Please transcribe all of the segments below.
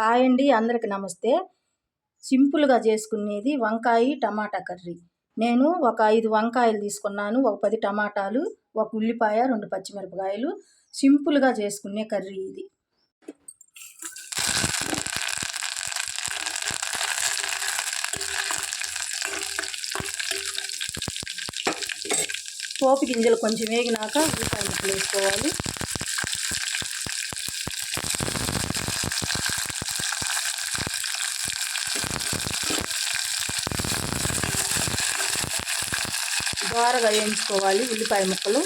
Hi అండి అందరికి నమస్తే. సింపుల్గా చేసుకునేది వంకాయ టమాటా కర్రీ. నేను ఒక ఐదు వంకాయలు తీసుకున్నాను ఒక పది టమాటాలు ఒక ఉల్లిపాయ రెండు పచ్చిమిరపకాయలు. సింపుల్గా చేసుకునే కర్రీ ఇది. పోపు గింజలు కొంచెం వేగినాక ఉల్లిపాయలు వేసుకోవాలి. దోరగా వేయించుకోవాలి ఉల్లిపాయ ముక్కలు.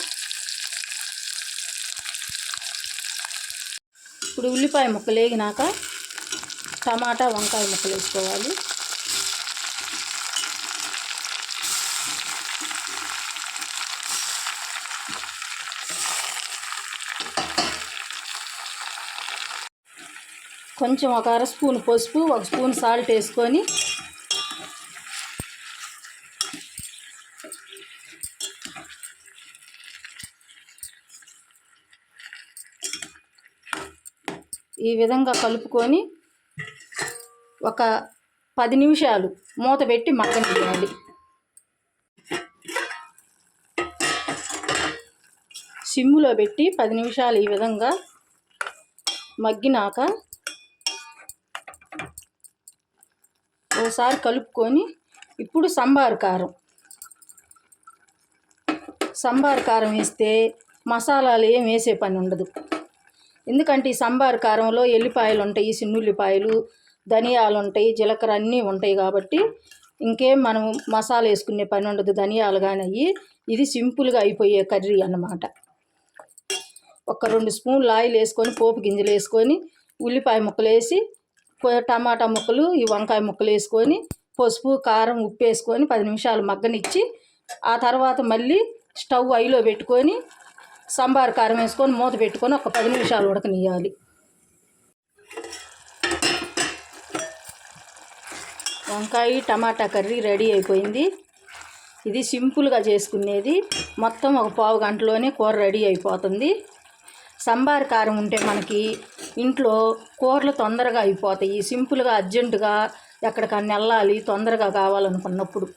ఇప్పుడు ఉల్లిపాయ ముక్కలు వేగినాక టమాటా వంకాయ ముక్కలు వేసుకోవాలి. కొంచెం ఒక అర స్పూన్ పసుపు ఒక స్పూన్ సాల్ట్ వేసుకొని ఈ విధంగా కలుపుకొని ఒక పది నిమిషాలు మూత పెట్టి మగ్గనివ్వాలి సిమ్ములో పెట్టి పది నిమిషాలు ఈ విధంగా మగ్గినాక ఓసారి కలుపుకొని ఇప్పుడు సంబారు కారం. సంబార్ కారం వేస్తే మసాలాలు ఏం వేసే పని ఉండదు. ఎందుకంటే ఈ సంబార్ కారంలో ఎల్లిపాయలు ఉంటాయి సిన్నుల్లిపాయలు ధనియాలు ఉంటాయి జీలకర్ర అన్నీ ఉంటాయి కాబట్టి ఇంకేం మనం మసాలా వేసుకునే పని ఉండదు ధనియాలు కానీ అయ్యి. ఇది సింపుల్గా అయిపోయే కర్రీ అన్నమాట. ఒక రెండు స్పూన్లు ఆయిల్ వేసుకొని పోపు గింజలు వేసుకొని ఉల్లిపాయ ముక్కలు వేసి టమాటా ముక్కలు ఈ వంకాయ ముక్కలు వేసుకొని పసుపు కారం ఉప్పు వేసుకొని పది నిమిషాలు మగ్గనిచ్చి ఆ తర్వాత మళ్ళీ స్టవ్ ఐలో పెట్టుకొని సాంబార్ కారం వేసుకొని మూత పెట్టుకొని ఒక పది నిమిషాలు ఉడకనియాలి వంకాయ టమాటా కర్రీ రెడీ అయిపోయింది. ఇది సింపుల్గా చేసుకునేది. మొత్తం ఒక పావు గంటలోనే కూర రెడీ అయిపోతుంది. సాంబార్ కారం ఉంటే మనకి ఇంట్లో కూరలు తొందరగా అయిపోతాయి. సింపుల్గా అర్జెంటుగా ఎక్కడికన్నా వెళ్ళాలి తొందరగా కావాలనుకున్నప్పుడు.